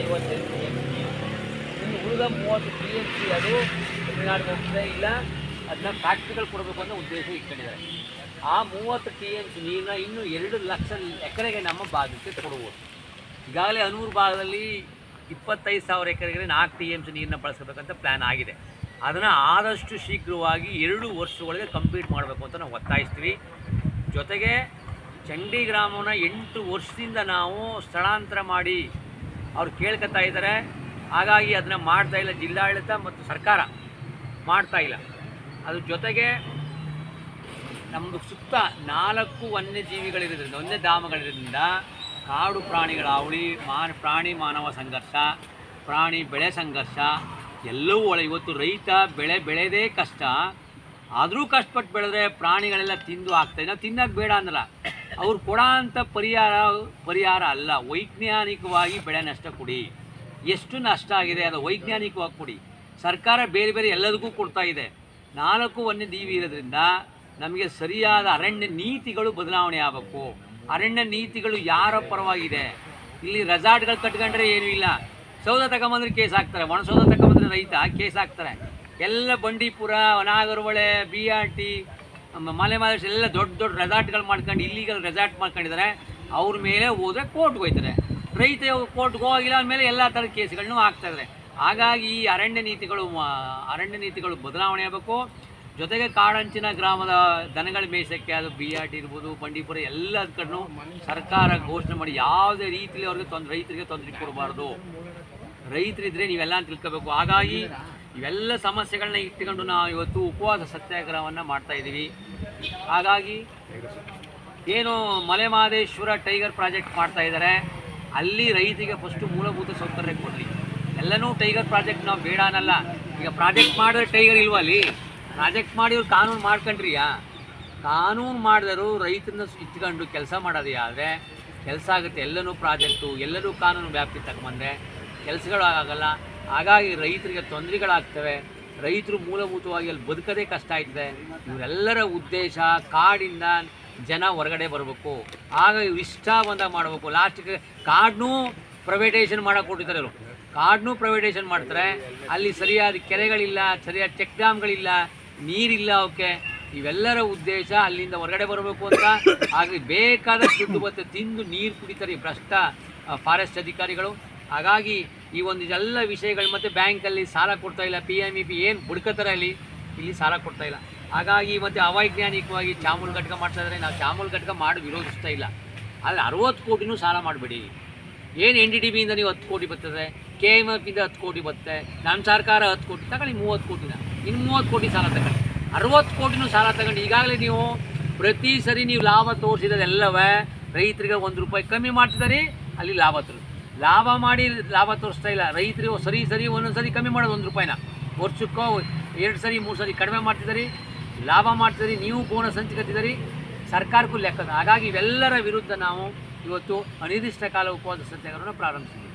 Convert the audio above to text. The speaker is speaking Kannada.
ಐವತ್ತೈದು ಟಿ ಎಂ ಸಿ ಇನ್ನು ಉಳಿದ ಮೂವತ್ತು ಟಿ ಎಂ ಸಿ ಅದು ತಮಿಳ್ನಾಡಿಗೆ ಇಲ್ಲ, ಅದನ್ನ ಫ್ಯಾಕ್ಟ್ರಿಗಳು ಕೊಡಬೇಕು ಅಂತ ಉದ್ದೇಶ ಇಟ್ಕೊಂಡಿದ್ದಾರೆ. ಆ ಮೂವತ್ತು ಟಿ ಎಂ ಸಿ ನೀರನ್ನ ಇನ್ನೂ ಎರಡು ಲಕ್ಷ ಎಕರೆಗೆ ನಮ್ಮ ಭಾಗಕ್ಕೆ ಕೊಡುವುದು ಈಗಾಗಲೇ ಅನೂರು ಭಾಗದಲ್ಲಿ ಇಪ್ಪತ್ತೈದು ಸಾವಿರ ಎಕರೆಗೆ ನಾಲ್ಕು ಟಿ ಎಂ ಸಿ ನೀರನ್ನ ಬಳಸಬೇಕಂತ ಪ್ಲ್ಯಾನ್ ಆಗಿದೆ. ಅದನ್ನು ಆದಷ್ಟು ಶೀಘ್ರವಾಗಿ ಎರಡು ವರ್ಷದೊಳಗೆ ಕಂಪ್ಲೀಟ್ ಮಾಡಬೇಕು ಅಂತ ನಾವು ಒತ್ತಾಯಿಸ್ತೀವಿ. ಜೊತೆಗೆ ಚಂಡಿ ಗ್ರಾಮವನ್ನು ಎಂಟು ವರ್ಷದಿಂದ ನಾವು ಸ್ಥಳಾಂತರ ಮಾಡಿ ಅವ್ರು ಕೇಳ್ಕೊತಾ ಇದ್ದಾರೆ ಹಾಗಾಗಿ ಅದನ್ನು ಮಾಡ್ತಾ ಇಲ್ಲ ಜಿಲ್ಲಾಡಳಿತ ಮತ್ತು ಸರ್ಕಾರ. ಮಾಡ್ತಾ ಇಲ್ಲ. ಅದ್ರ ಜೊತೆಗೆ ನಮ್ಮದು ಸುತ್ತ ನಾಲ್ಕು ವನ್ಯಜೀವಿಗಳಿರೋದ್ರಿಂದ ವನ್ಯಧಾಮಗಳಿರೋದ್ರಿಂದ ಕಾಡು ಪ್ರಾಣಿಗಳ ಅವಳಿ ಮಾನ ಪ್ರಾಣಿ ಮಾನವ ಸಂಘರ್ಷ, ಪ್ರಾಣಿ ಬೆಳೆ ಸಂಘರ್ಷ ಎಲ್ಲವೂ ಒಳ. ಇವತ್ತು ರೈತ ಬೆಳೆ ಬೆಳೆದೇ ಕಷ್ಟ. ಆದರೂ ಕಷ್ಟಪಟ್ಟು ಬೆಳೆದ್ರೆ ಪ್ರಾಣಿಗಳೆಲ್ಲ ತಿಂದು ಆಗ್ತಾಯಿದೆ ನಾವು ತಿನ್ನೋಕೆ ಬೇಡ ಅಂದಲ್ಲ. ಅವ್ರು ಕೊಡೋ ಅಂಥ ಪರಿಹಾರ ಪರಿಹಾರ ಅಲ್ಲ, ವೈಜ್ಞಾನಿಕವಾಗಿ ಬೆಳೆ ನಷ್ಟ ಕೊಡಿ. ಎಷ್ಟು ನಷ್ಟ ಆಗಿದೆ ಅದು ವೈಜ್ಞಾನಿಕವಾಗಿ ಕೊಡಿ. ಸರ್ಕಾರ ಬೇರೆ ಬೇರೆ ಎಲ್ಲದಕ್ಕೂ ಕೊಡ್ತಾ ಇದೆ. ನಾಲ್ಕು ವನ್ಯಜೀವಿ ಇರೋದ್ರಿಂದ ನಮಗೆ ಸರಿಯಾದ ಅರಣ್ಯ ನೀತಿಗಳು ಬದಲಾವಣೆ ಆಗಬೇಕು. ಅರಣ್ಯ ನೀತಿಗಳು ಯಾರ ಪರವಾಗಿದೆ? ಇಲ್ಲಿ ರೆಸಾರ್ಟ್ಗಳು ಕಟ್ಕೊಂಡ್ರೆ ಏನೂ ಇಲ್ಲ. ಸೌದ ತಗೊಂಬಂದ್ರೆ ಕೇಸ್ ಹಾಕ್ತಾರೆ. ಒಣ ಸೌದ ತಗೊಂಬಂದ್ರೆ ರೈತ ಕೇಸ್ ಹಾಕ್ತಾರೆ. ಎಲ್ಲ Bandipur, Nagarhole B R T Male Mahadesh ಎಲ್ಲ ದೊಡ್ಡ ದೊಡ್ಡ ರೆಸಾರ್ಟ್ಗಳು ಮಾಡ್ಕೊಂಡು, ಇಲ್ಲಿಗಲ್ ರೆಸಾರ್ಟ್ ಮಾಡ್ಕೊಂಡಿದ್ದಾರೆ ಅವ್ರ ಮೇಲೆ ಹೋದ್ರೆ ಕೋರ್ಟ್ಗೆ ಹೋಗ್ತಾರೆ ರೈತ ಕೋರ್ಟ್ಗೆ ಹೋಗಿಲ್ಲ ಅಂದಮೇಲೆ ಎಲ್ಲ ಥರದ ಕೇಸ್ಗಳನ್ನೂ ಆಗ್ತಾ ಇದ್ದಾರೆ ಹಾಗಾಗಿ ಈ ಅರಣ್ಯ ನೀತಿಗಳು ಅರಣ್ಯ ನೀತಿಗಳು ಬದಲಾವಣೆ ಆಗಬೇಕು. ಜೊತೆಗೆ ಕಾಡಂಚಿನ ಗ್ರಾಮದ ದನಗಳ ಮೇಸಕ್ಕೆ ಅದು ಬಿ ಆರ್ ಟಿ ಇರ್ಬೋದು, ಬಂಡೀಪುರ ಎಲ್ಲ ಕಣ್ಣು ಸರ್ಕಾರ ಘೋಷಣೆ ಮಾಡಿ ಯಾವುದೇ ರೀತಿಯಲ್ಲಿ ಅವ್ರಿಗೆ ತೊಂದರೆ ರೈತರಿಗೆ ತೊಂದರೆ ಕೊಡಬಾರ್ದು. ರೈತರಿದ್ದರೆ ನೀವೆಲ್ಲ ತಿಳ್ಕೋಬೇಕು. ಹಾಗಾಗಿ ಇವೆಲ್ಲ ಸಮಸ್ಯೆಗಳನ್ನ ಇಟ್ಟುಕೊಂಡು ನಾವು ಇವತ್ತು ಉಪವಾಸ ಸತ್ಯಾಗ್ರಹವನ್ನು ಮಾಡ್ತಾ ಇದ್ದೀವಿ ಹಾಗಾಗಿ ಏನು ಮಲೆಮಹದೇಶ್ವರ ಟೈಗರ್ ಪ್ರಾಜೆಕ್ಟ್ ಮಾಡ್ತಾ ಇದ್ದಾರೆ. ಅಲ್ಲಿ ರೈತರಿಗೆ ಫಸ್ಟು ಮೂಲಭೂತ ಸೌಕರ್ಯ ಕೊಡಲಿ. ಎಲ್ಲನೂ ಟೈಗರ್ ಪ್ರಾಜೆಕ್ಟ್ ನಾವು ಬೇಡ ಅನ್ನಲ್ಲ. ಈಗ ಪ್ರಾಜೆಕ್ಟ್ ಮಾಡಿದ್ರೆ ಟೈಗರ್ ಇಲ್ವಾ ಅಲ್ಲಿ? ಪ್ರಾಜೆಕ್ಟ್ ಮಾಡಿ ಇವ್ರು ಕಾನೂನು ಮಾಡ್ಕೊಂಡ್ರಿಯಾ? ಕಾನೂನು ಮಾಡಿದರೂ ರೈತನ ಇಟ್ಕೊಂಡು ಕೆಲಸ ಮಾಡೋದು ಆದರೆ ಕೆಲಸ ಆಗುತ್ತೆ. ಎಲ್ಲನೂ ಪ್ರಾಜೆಕ್ಟು, ಎಲ್ಲರೂ ಕಾನೂನು ವ್ಯಾಪ್ತಿ ತಗೊಂಬಂದ್ರೆ ಕೆಲಸಗಳು ಆಗಲ್ಲ. ಹಾಗಾಗಿ ರೈತರಿಗೆ ತೊಂದರೆಗಳಾಗ್ತವೆ. ರೈತರು ಮೂಲಭೂತವಾಗಿ ಅಲ್ಲಿ ಬದುಕೋದೇ ಕಷ್ಟ ಆಯ್ತದೆ. ಇವರೆಲ್ಲರ ಉದ್ದೇಶ ಕಾಡಿಂದ ಜನ ಹೊರಗಡೆ ಬರಬೇಕು. ಆಗ ಇಷ್ಟ ಬಂದಾಗ ಮಾಡಬೇಕು. ಲಾಸ್ಟಿಗೆ ಕಾಡನ್ನೂ ಪ್ರೈವೇಟೈಸೇಷನ್ ಮಾಡೋಕೆ ಕೊಟ್ಟಿದ್ದಾರೆ ಇವರು. ಕಾಡನ್ನೂ ಪ್ರೈವೇಟೈಸೇಷನ್ ಮಾಡ್ತಾರೆ. ಅಲ್ಲಿ ಸರಿಯಾದ ಕೆರೆಗಳಿಲ್ಲ, ಸರಿಯಾದ ಚೆಕ್ ಡ್ಯಾಮ್ಗಳಿಲ್ಲ ನೀರಿಲ್ಲ ಅವಕ್ಕೆ ಇವೆಲ್ಲರ ಉದ್ದೇಶ ಅಲ್ಲಿಂದ ಹೊರಗಡೆ ಬರಬೇಕು ಅಂತ. ಹಾಗೆ ಬೇಕಾದ ದುಡ್ಡು ಬತ್ತೆ ತಿಂದು ನೀರು ಕುಡಿತಾರೆ ಭ್ರಷ್ಟ ಫಾರೆಸ್ಟ್ ಅಧಿಕಾರಿಗಳು. ಹಾಗಾಗಿ ಈ ಒಂದು ಇದೆಲ್ಲ ವಿಷಯಗಳು ಮತ್ತು ಬ್ಯಾಂಕಲ್ಲಿ ಸಾಲ ಕೊಡ್ತಾ ಇಲ್ಲ ಪಿ ಎಂ ಇ ಪಿ ಏನು ಬುಡ್ಕೋತಾರೆ ಅಲ್ಲಿ ಇಲ್ಲಿ ಸಾಲ ಕೊಡ್ತಾ ಇಲ್ಲ. ಹಾಗಾಗಿ ಮತ್ತು ಅವೈಜ್ಞಾನಿಕವಾಗಿ ಚಾಮೂಲ್ ಘಟಕ ಮಾಡ್ತಾ ಇದ್ದಾರೆ ನಾವು ಚಾಮೂಲ್ ಘಟಕ ಮಾಡಿ ವಿರೋಧಿಸ್ತಾ ಇಲ್ಲ. ಆದರೆ ಅರವತ್ತು ಕೋಟಿನೂ ಸಾಲ ಮಾಡಬೇಡಿ. ಏನು ಎನ್ ಡಿ ಡಿ ಬಿಯಿಂದ ನೀವು ಹತ್ತು ಕೋಟಿ ಬರ್ತದೆ? ಕೆ ಎಂ ಎಫ್ ಇಂದ ಹತ್ತು ಕೋಟಿ ಬರುತ್ತೆ. ನಮ್ಮ ಸರ್ಕಾರ ಹತ್ತು ಕೋಟಿ, ತಗೊಳ್ಳಿ ಮೂವತ್ತು ಕೋಟಿನ. ಇನ್ನು ಮೂವತ್ತು ಕೋಟಿ ಸಾಲ ತಗೊಳ್ಳಿ. ಅರವತ್ತು ಕೋಟಿನೂ ಸಾಲ ತಗೊಂಡು ಈಗಾಗಲೇ ನೀವು ಪ್ರತಿ ಸರಿ ನೀವು ಲಾಭ ತೋರಿಸಿದೆಲ್ಲವೇ ರೈತರಿಗೆ ಒಂದು ರೂಪಾಯಿ ಕಮ್ಮಿ ಮಾಡ್ತಿದ್ದಾರೆ ಅಲ್ಲಿ ಲಾಭ ತೋರಿಸ್ ಲಾಭ ಮಾಡಿ ಲಾಭ ತೋರಿಸ್ತಾ ಇಲ್ಲ. ರೈತರು ಸರಿ ಸರಿ, ಒಂದೊಂದು ಸರಿ ಕಮ್ಮಿ ಮಾಡೋದು ಒಂದು ರೂಪಾಯಿನ. ವರ್ಷಕ್ಕೋ ಎರಡು ಸರಿ, ಮೂರು ಸರಿ ಕಡಿಮೆ ಮಾಡ್ತಿದ್ದಾರೆ, ಲಾಭ ಮಾಡ್ತಿದ್ದೀರಿ, ನೀವು ಬೋನಸ್ ಕತ್ತಿದಿರಿ ಸರ್ಕಾರಕ್ಕೂ ಲೆಕ್ಕ ಹಾಗಾಗಿ ಇವೆಲ್ಲರ ವಿರುದ್ಧ ನಾವು ಇವತ್ತು ಅನಿರ್ದಿಷ್ಟ ಕಾಲ ಉಪವಾಸ ಸತ್ಯಾಗ್ರಹವನ್ನು ಪ್ರಾರಂಭಿಸಿದ್ದೀವಿ.